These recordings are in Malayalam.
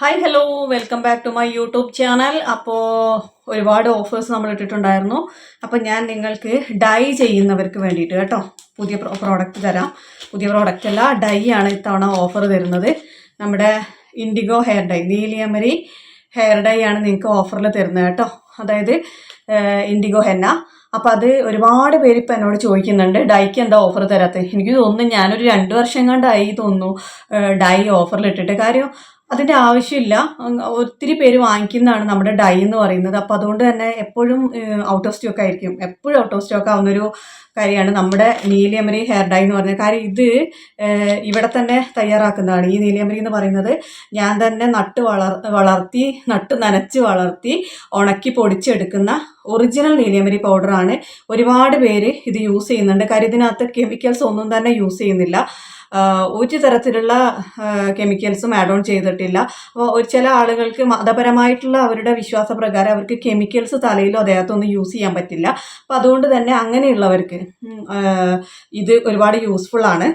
Hi hello welcome back to my YouTube channel അപ്പോൾ ഒരുപാട് ഓഫേഴ്സ് നമ്മൾ ഇട്ടിട്ടുണ്ടായിരുന്നു അപ്പോൾ ഞാൻ നിങ്ങൾക്ക് ഡൈ ചെയ്യുന്നവർക്ക് വേണ്ടിയിട്ട് കേട്ടോ. പുതിയ പ്രോഡക്റ്റ് തരാം. പുതിയ പ്രോഡക്റ്റ് അല്ല ഡൈ ആണ് ഇത്തവണ ഓഫർ തരുന്നത്. നമ്മുടെ Indigo hair dye Neeliamari hair dye ആണ് നിങ്ങൾക്ക് ഓഫറിൽ തരുന്നത് കേട്ടോ. അതായത് ഇൻഡിഗോ ഹെന്ന അപ്പോൾ അത് ഒരുപാട് പേര് ഇപ്പം എന്നോട് ചോദിക്കുന്നുണ്ട് ഡൈക്ക് എന്താ ഓഫർ തരാത്തത് എനിക്ക് തോന്നുന്നു ഞാനൊരു രണ്ട് വർഷം കണ്ടായി തോന്നുന്നു ഡൈ ഓഫറിൽ ഇട്ടിട്ട്. കാര്യം അതിന്റെ ആവശ്യമില്ല. ഒത്തിരി പേര് വാങ്ങിക്കുന്നതാണ് നമ്മുടെ ഡൈ എന്ന് പറയുന്നത്. അപ്പോൾ അതുകൊണ്ട് തന്നെ എപ്പോഴും ഔട്ട് ഓഫ് സ്റ്റോക്ക് ആയിരിക്കും. എപ്പോഴും ഔട്ട് ഓഫ് സ്റ്റോക്ക് ആവുന്നൊരു കാര്യമാണ് നമ്മുടെ നീലിയമരി ഹെയർ ഡൈ എന്ന് പറയുന്നത്. കാര്യം ഇത് ഇവിടെ തന്നെ തയ്യാറാക്കുന്നതാണ്. ഈ നീലിയമരി എന്ന് പറയുന്നത് ഞാൻ തന്നെ നട്ട് വളർ വളർത്തി നട്ട് നനച്ച് വളർത്തി ഉണക്കി പൊടിച്ചെടുക്കുന്ന ഒറിജിനൽ നീലിയമരി പൗഡറാണ് ഒരുപാട് പേര് ഇത് യൂസ് ചെയ്യുന്നുണ്ട്. കാര്യം ഇതിനകത്ത് കെമിക്കൽസ് ഒന്നും തന്നെ യൂസ് ചെയ്യുന്നില്ല. ഒരു തരത്തിലുള്ള കെമിക്കൽസും ആഡ് ഓൺ ചെയ്തിട്ടില്ല. അപ്പോൾ ഒരു ചില ആളുകൾക്ക് മതപരമായിട്ടുള്ള അവരുടെ വിശ്വാസപ്രകാരം അവർക്ക് കെമിക്കൽസ് തലയിലോ ദേഹത്തൊന്നും യൂസ് ചെയ്യാൻ പറ്റില്ല. അപ്പോൾ അതുകൊണ്ട് തന്നെ അങ്ങനെയുള്ളവർക്ക് ഇത് ഒരുപാട് യൂസ്ഫുൾ ആണ്.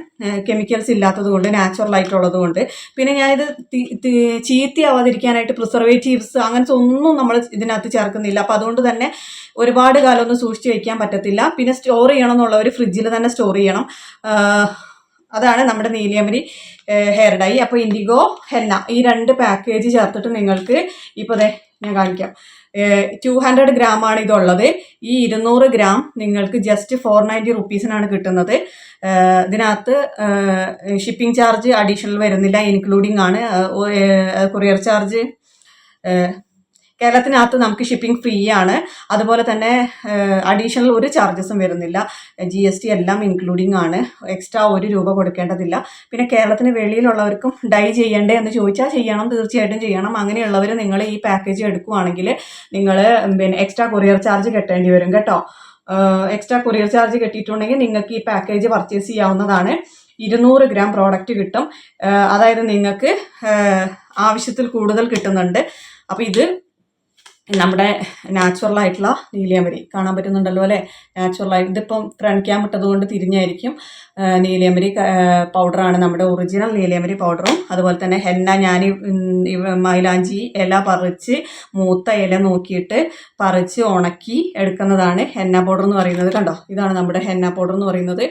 കെമിക്കൽസ് ഇല്ലാത്തത് കൊണ്ട് നാച്ചുറൽ ആയിട്ടുള്ളത് കൊണ്ട്. പിന്നെ ഞാനിത് ചീത്തയാവാതിരിക്കാനായിട്ട് പ്രിസർവേറ്റീവ്സ് അങ്ങനത്തെ ഒന്നും നമ്മൾ ഇതിനകത്ത് ചേർക്കുന്നില്ല. അപ്പോൾ അതുകൊണ്ട് തന്നെ ഒരുപാട് കാലമൊന്നും സൂക്ഷിച്ച് വയ്ക്കാൻ പറ്റത്തില്ല. പിന്നെ സ്റ്റോർ ചെയ്യണം എന്നുള്ളവർ ഫ്രിഡ്ജിൽ തന്നെ സ്റ്റോർ ചെയ്യണം. അതാണ് നമ്മുടെ നീലിയമരി ഹെയർ ഡൈ അപ്പോൾ ഇൻഡിഗോ ഹെന്ന ഈ രണ്ട് പാക്കേജ് ചേർത്തിട്ട് നിങ്ങൾക്ക് ഇപ്പോൾ ദേ ഞാൻ കാണിക്കാം. ടു ഹൺഡ്രഡ് ഗ്രാം ആണ് ഇതുള്ളത്. ഈ ഇരുന്നൂറ് ഗ്രാം നിങ്ങൾക്ക് ജസ്റ്റ് ഫോർ നയന്റി റുപ്പീസിനാണ് കിട്ടുന്നത്. ഇതിനകത്ത് ഷിപ്പിംഗ് ചാർജ് അഡീഷണൽ വരുന്നില്ല ഇൻക്ലൂഡിംഗ് ആണ്. കൊറിയർ ചാർജ് കേരളത്തിനകത്ത് നമുക്ക് ഷിപ്പിംഗ് ഫ്രീ ആണ്. അതുപോലെ തന്നെ അഡീഷണൽ ഒരു ചാർജസും വരുന്നില്ല. ജി എസ് ടി എല്ലാം ഇൻക്ലൂഡിംഗ് ആണ്. എക്സ്ട്രാ ഒരു രൂപ കൊടുക്കേണ്ടതില്ല. പിന്നെ കേരളത്തിന് വെളിയിലുള്ളവർക്കും ഡൈ ചെയ്യണ്ടേ എന്ന് ചോദിച്ചാൽ ചെയ്യണം തീർച്ചയായിട്ടും ചെയ്യണം. അങ്ങനെയുള്ളവർ നിങ്ങൾ ഈ പാക്കേജ് എടുക്കുവാണെങ്കിൽ നിങ്ങൾ പിന്നെ എക്സ്ട്രാ കൊറിയർ ചാർജ് കെട്ടേണ്ടി വരും കേട്ടോ. എക്സ്ട്രാ കൊറിയർ ചാർജ് കെട്ടിയിട്ടുണ്ടെങ്കിൽ നിങ്ങൾക്ക് ഈ പാക്കേജ് പർച്ചേസ് ചെയ്യാവുന്നതാണ്. ഇരുന്നൂറ് ഗ്രാം പ്രോഡക്റ്റ് കിട്ടും. അതായത് നിങ്ങൾക്ക് ആവശ്യത്തിൽ കൂടുതൽ കിട്ടുന്നുണ്ട്. അപ്പോൾ ഇത് നമ്മുടെ നാച്ചുറൽ ആയിട്ടുള്ള നീലിയമരി കാണാൻ പറ്റുന്നുണ്ടല്ലോ അല്ലേ? നാച്ചുറൽ ആയിട്ട് ഇതിപ്പം ത്രണിക്കാൻ വിട്ടത് കൊണ്ട് തിരിഞ്ഞായിരിക്കും. നീലിയമരി പൗഡറാണ് നമ്മുടെ ഒറിജിനൽ നീലിയമരി പൗഡറും അതുപോലെ തന്നെ ഹെന്ന ഞാൻ മൈലാഞ്ചി ഇല പറിച്ച് മൂത്ത ഇല നോക്കിയിട്ട് പറിച്ച് ഉണക്കി എടുക്കുന്നതാണ് ഹെന്ന പൗഡർ എന്ന് പറയുന്നത്. കണ്ടോ? ഇതാണ് നമ്മുടെ ഹെന്ന പൗഡർ എന്ന് പറയുന്നത്.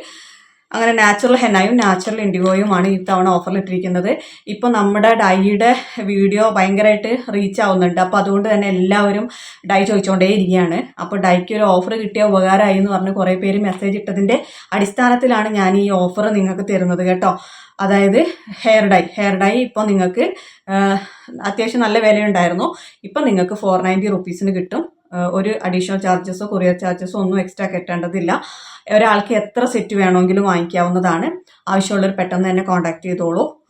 അങ്ങനെ നാച്ചുറൽ ഹെന്നയും നാച്ചുറൽ ഇൻഡിഗോയുമാണ് ഈ തവണ ഓഫറിൽ ഇട്ടിരിക്കുന്നത്. ഇപ്പോൾ നമ്മുടെ ഡൈയുടെ വീഡിയോ ഭയങ്കരമായിട്ട് റീച്ച് ആവുന്നുണ്ട്. അപ്പോൾ അതുകൊണ്ട് തന്നെ എല്ലാവരും ഡൈ ചോദിച്ചുകൊണ്ടേ ഇരിക്കുകയാണ്. അപ്പോൾ ഡൈക്ക് ഒരു ഓഫർ കിട്ടിയ ഉപകാരമായി എന്ന് പറഞ്ഞ് കുറേ പേര് മെസ്സേജ് ഇട്ടതിന്റെ അടിസ്ഥാനത്തിലാണ് ഞാൻ ഈ ഓഫർ നിങ്ങൾക്ക് തരുന്നത് കേട്ടോ. അതായത് ഹെയർ ഡൈ ഹെയർ ഡൈ ഇപ്പോൾ നിങ്ങൾക്ക് അത്യാവശ്യം നല്ല വിലയുണ്ടായിരുന്നു. ഇപ്പം നിങ്ങൾക്ക് ഫോർ നയന്റി റുപ്പീസിന് കിട്ടും. ഒരു അഡീഷണൽ ചാർജസോ കൊറിയർ ചാർജസോ ഒന്നും എക്സ്ട്രാ കെട്ടേണ്ടതില്ല. ഒരാൾക്ക് എത്ര സെറ്റ് വേണമെങ്കിലും വാങ്ങിക്കാവുന്നതാണ്. ആവശ്യമുള്ളവർ പെട്ടെന്ന് തന്നെ കോൺടാക്ട് ചെയ്തോളൂ.